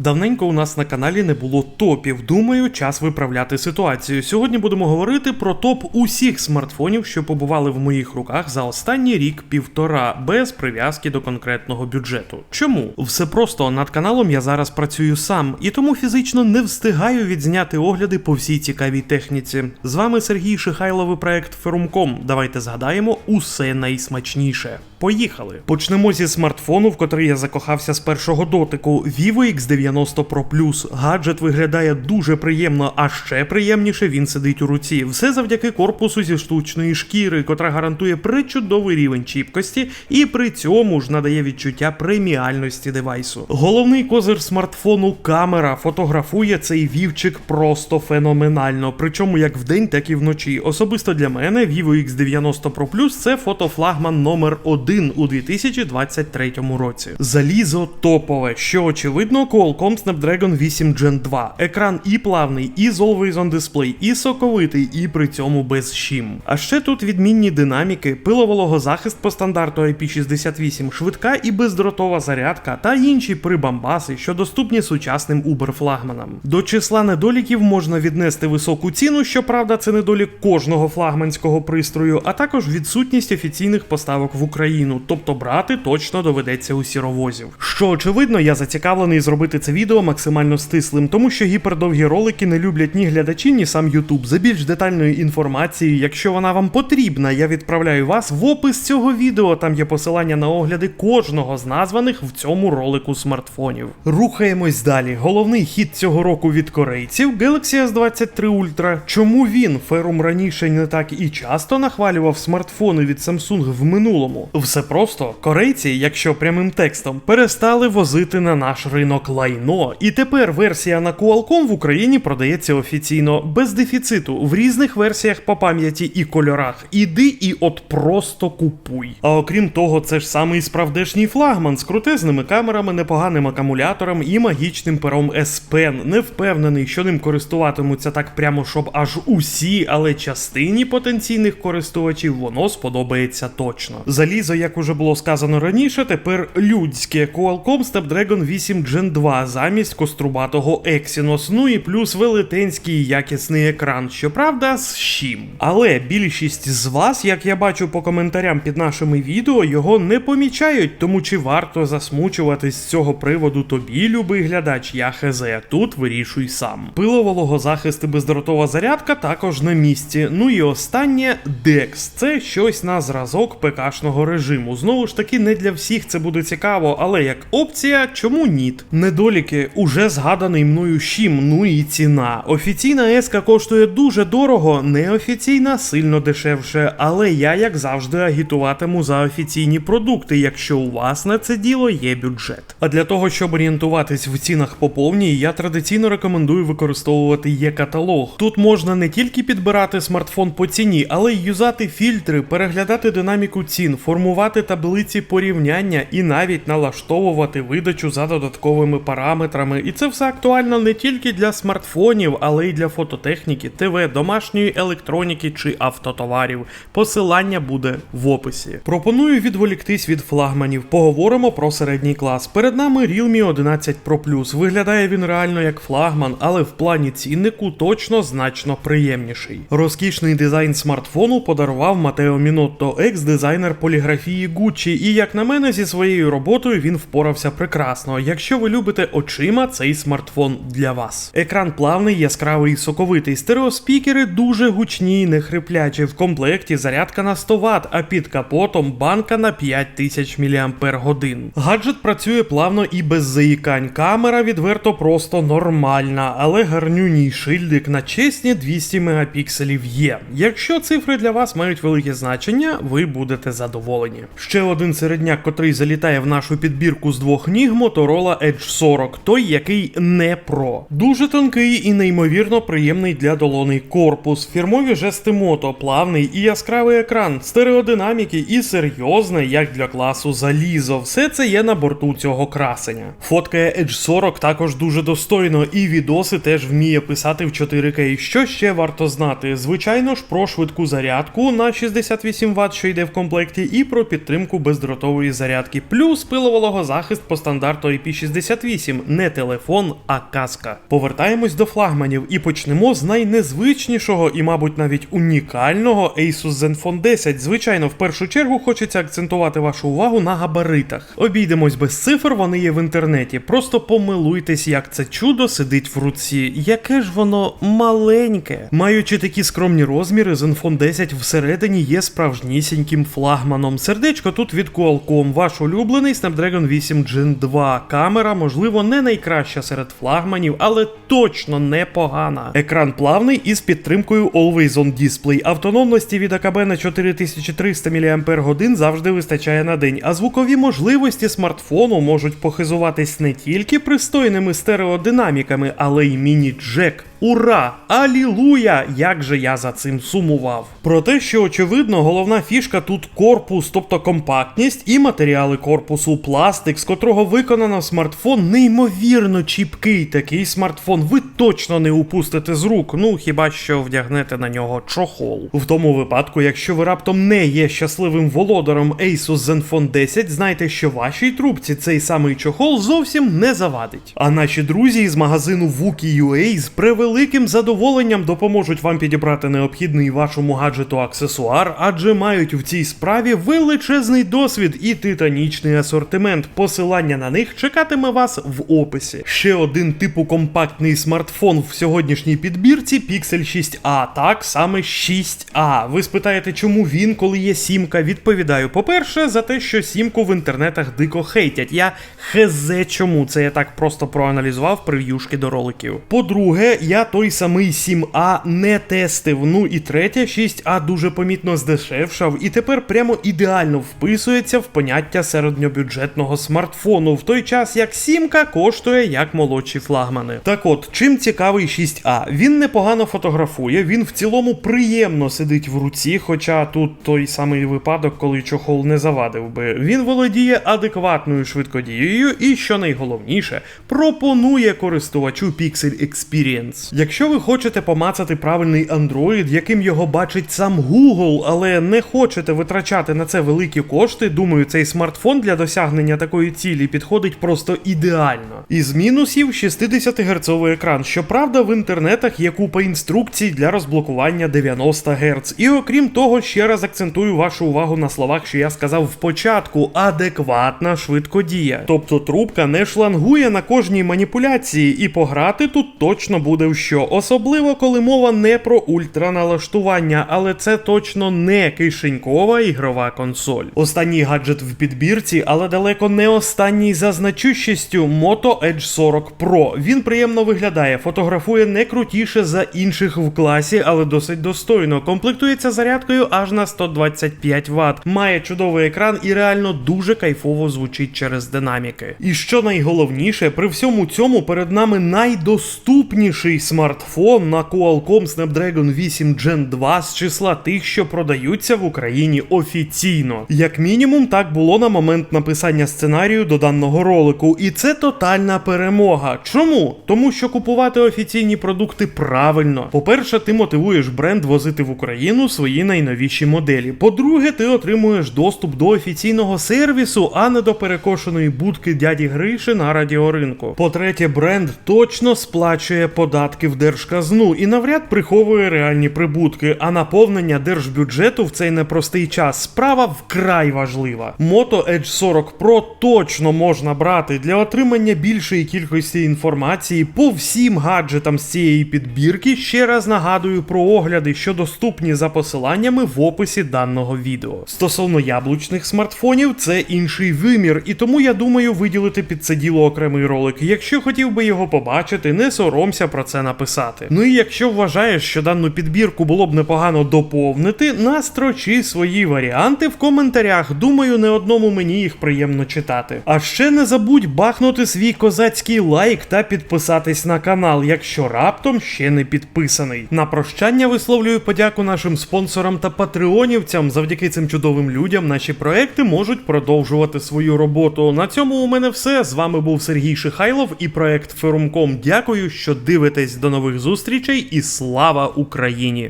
Давненько у нас на каналі не було топів. Думаю, час виправляти ситуацію. Сьогодні будемо говорити про топ усіх смартфонів, що побували в моїх руках за останній рік півтора, без прив'язки до конкретного бюджету. Чому? Все просто над каналом я зараз працюю сам, і тому фізично не встигаю відзняти огляди по всій цікавій техніці. З вами Сергій Шихайлов і проект Ферумком. Давайте згадаємо усе найсмачніше. Поїхали! Почнемо зі смартфону, в котрий я закохався з першого дотику. Vivo X90 Pro Plus. Гаджет виглядає дуже приємно, а ще приємніше він сидить у руці. Все завдяки корпусу зі штучної шкіри, котра гарантує причудовий рівень чіпкості і при цьому ж надає відчуття преміальності девайсу. Головний козир смартфону камера фотографує цей вівчик просто феноменально, причому як вдень, так і вночі. Особисто для мене Vivo X90 Pro Plus це фотофлагман номер 1 у 2023 році. Залізо топове, що очевидно, Qualcomm Snapdragon 8 Gen 2. Екран і плавний, і з Always On Display, і соковитий, і при цьому без щім. А ще тут відмінні динаміки, пиловологозахист по стандарту IP68, швидка і бездротова зарядка та інші прибамбаси, що доступні сучасним Uber-флагманам. До числа недоліків можна віднести високу ціну, щоправда, це недолік кожного флагманського пристрою, а також відсутність офіційних поставок в Україну, тобто брати точно доведеться у сіровозів. Що очевидно, я зацікавлений зробити це відео максимально стислим, тому що гіпердовгі ролики не люблять ні глядачі, ні сам YouTube. За більш детальною інформацією, якщо вона вам потрібна, я відправляю вас в опис цього відео. Там є посилання на огляди кожного з названих в цьому ролику смартфонів. Рухаємось далі. Головний хід цього року від корейців Galaxy S23 Ultra. Чому він ферум раніше не так і часто нахвалював смартфони від Samsung в минулому? Все просто корейці, якщо прямим текстом, перестали возити на наш ринок лайно, і тепер версія на Qualcomm в Україні продається офіційно без дефіциту в різних версіях по пам'яті і кольорах. Іди і от просто купуй. А окрім того, це ж самий справдешній флагман з крутезними камерами, непоганим акумулятором і магічним пером S Pen. Не впевнений, що ним користуватимуться так прямо, щоб аж усі, але частині потенційних користувачів воно сподобається точно. Залізо, як уже було сказано раніше, тепер людське Qualcomm Snapdragon 8 Gen 2 замість кострубатого Exynos, ну і плюс велетенський якісний екран, щоправда, з щім. Але більшість з вас, як я бачу по коментарям під нашими відео, його не помічають, тому чи варто засмучуватись з цього приводу тобі, любий глядач, я хз, тут вирішуй сам. Пиловологозахист і бездротова зарядка також на місці. Ну і останнє DeX. Це щось на зразок ПКшного режиму. Знову ж таки, не для всіх це буде цікаво, але як опція, чому ні? Недоліки уже згаданий мною щім, ну і ціна. Офіційна еска коштує дуже дорого, неофіційна сильно дешевше, але я, як завжди, агітуватиму за офіційні продукти, якщо у вас на це діло є бюджет. А для того, щоб орієнтуватись в цінах по повній, я традиційно рекомендую використовувати є-каталог. Тут можна не тільки підбирати смартфон по ціні, але й юзати фільтри, переглядати динаміку цін, формувати таблиці порівняння і навіть налаштовувати видачу за додатковими параметрами. І це все актуально не тільки для смартфонів, але й для фототехніки, ТВ, домашньої електроніки чи автотоварів. Посилання буде в описі. Пропоную відволіктись від флагманів. Поговоримо про середній клас. Перед нами Realme 11 Pro Plus. Виглядає він реально як флагман, але в плані ціннику точно значно приємніший. Розкішний дизайн смартфону подарував Матео Мінотто, екс-дизайнер поліграфії Gucci, і як на мене, зі своєю роботою він впорався прекрасно. Якщо ви любите очима, цей смартфон для вас. Екран плавний, яскравий і соковитий. Стереоспікери дуже гучні, не хриплячі. В комплекті зарядка на 100 Вт, а під капотом банка на 5000 мАч. Гаджет працює плавно і без заїкань. Камера відверто просто нормальна, але гарнюній шильдик на чесні 200 мегапікселів є. Якщо цифри для вас мають велике значення, ви будете задоволені. Ще один середняк, котрий залітає в нашу підбірку з двох ніг, Motorola Edge 40, той, який не про. Дуже тонкий і неймовірно приємний для долони корпус, фірмові жести мото, плавний і яскравий екран, стереодинаміки і серйозне, як для класу залізо. Все це є на борту цього красення. Фоткає Edge 40 також дуже достойно, і відоси теж вміє писати в 4К. Що ще варто знати? Звичайно ж, про швидку зарядку на 68 Вт, що йде в комплекті, і про про підтримку бездротової зарядки, плюс пилового захист по стандарту IP68, не телефон, а каска. Повертаємось до флагманів і почнемо з найнезвичнішого і, мабуть, навіть унікального Asus Zenfone 10. Звичайно, в першу чергу хочеться акцентувати вашу увагу на габаритах. Обійдемось без цифр, вони є в інтернеті. Просто помилуйтесь, як це чудо сидить в руці. Яке ж воно маленьке. Маючи такі скромні розміри, Zenfone 10 всередині є справжнісіньким флагманом. Сердечко тут від Qualcomm, ваш улюблений Snapdragon 8 Gen 2. Камера, можливо, не найкраща серед флагманів, але точно непогана. Екран плавний із підтримкою Always On Display. Автономності від АКБ на 4300 мАч завжди вистачає на день, а звукові можливості смартфону можуть похизуватись не тільки пристойними стереодинаміками, але й міні-джек. Ура! Алілуя! Як же я за цим сумував. Про те, що очевидно, головна фішка тут корпус, тобто компактність і матеріали корпусу, пластик, з котрого виконано смартфон, неймовірно чіпкий. Такий смартфон ви точно не упустите з рук, ну хіба що вдягнете на нього чохол. В тому випадку, якщо ви раптом не є щасливим володаром Asus Zenfone 10, знайте, що вашій трубці цей самий чохол зовсім не завадить. А наші друзі із магазину Wookie.ua з превеликим задоволенням допоможуть вам підібрати необхідний вашому гаджету аксесуар, адже мають в цій справі величезний досвід і титанічний асортимент. Посилання на них чекатиме вас в описі. Ще один типу компактний смартфон в сьогоднішній підбірці Pixel 6a, так саме 6a. Ви спитаєте, чому він, коли є сімка? Відповідаю, по-перше, за те, що сімку в інтернетах дико хейтять. Я хезе чому це я так просто проаналізував прев'юшки до роликів. По-друге, я той самий 7А не тестив. Ну і третє, 6А дуже помітно здешевшав і тепер прямо ідеально вписується в поняття середньобюджетного смартфону, в той час як сімка коштує як молодші флагмани. Так от, чим цікавий 6А? Він непогано фотографує, він в цілому приємно сидить в руці, хоча тут той самий випадок, коли чохол не завадив би. Він володіє адекватною швидкодією і, що найголовніше, пропонує користувачу Pixel Experience. Якщо ви хочете помацати правильний Android, яким його бачить сам Google, але не хочете витрачати на це великі кошти, думаю, цей смартфон для досягнення такої цілі підходить просто ідеально. Із мінусів 60 Гц екран. Щоправда, в інтернетах є купа інструкцій для розблокування 90 Гц. І окрім того, ще раз акцентую вашу увагу на словах, що я сказав в початку: адекватна швидкодія. Тобто трубка не шлангує на кожній маніпуляції, і пограти тут точно буде в що. Особливо, коли мова не про ультраналаштування, але це точно не кишенькова ігрова консоль. Останній гаджет в підбірці, але далеко не останній за значущістю Moto Edge 40 Pro. Він приємно виглядає, фотографує не крутіше за інших в класі, але досить достойно. Комплектується зарядкою аж на 125 Вт. Має чудовий екран і реально дуже кайфово звучить через динаміки. І що найголовніше, при всьому цьому перед нами найдоступніший смартфон на Qualcomm Snapdragon 8 Gen 2 з числа тих, що продаються в Україні офіційно. Як мінімум, так було на момент написання сценарію до даного ролику, і це тотальна перемога. Чому? Тому що купувати офіційні продукти правильно. По-перше, ти мотивуєш бренд возити в Україну свої найновіші моделі. По-друге, ти отримуєш доступ до офіційного сервісу, а не до перекошеної будки дяді Гриші на радіоринку. По-третє, бренд точно сплачує податки в держказну і навряд приховує реальні прибутки, а наповнення держбюджету в цей непростий час справа вкрай важлива. Moto Edge 40 Pro точно можна брати для отримання більшої кількості інформації по всім гаджетам з цієї підбірки. Ще раз нагадую про огляди, що доступні за посиланнями в описі даного відео. Стосовно яблучних смартфонів, це інший вимір, і тому я думаю виділити під це діло окремий ролик. Якщо хотів би його побачити, не соромся про це написати. Ну і якщо вважаєш, що дану підбірку було б непогано доповнити, настрочи свої варіанти в коментарях. Думаю, не одному мені їх приємно читати. А ще не забудь бахнути свій козацький лайк та підписатись на канал, якщо раптом ще не підписаний. На прощання висловлюю подяку нашим спонсорам та патреонівцям. Завдяки цим чудовим людям наші проекти можуть продовжувати свою роботу. На цьому у мене все. З вами був Сергій Шихайлов і проект Ферумком. Дякую, що дивитесь. До нових зустрічей і слава Україні!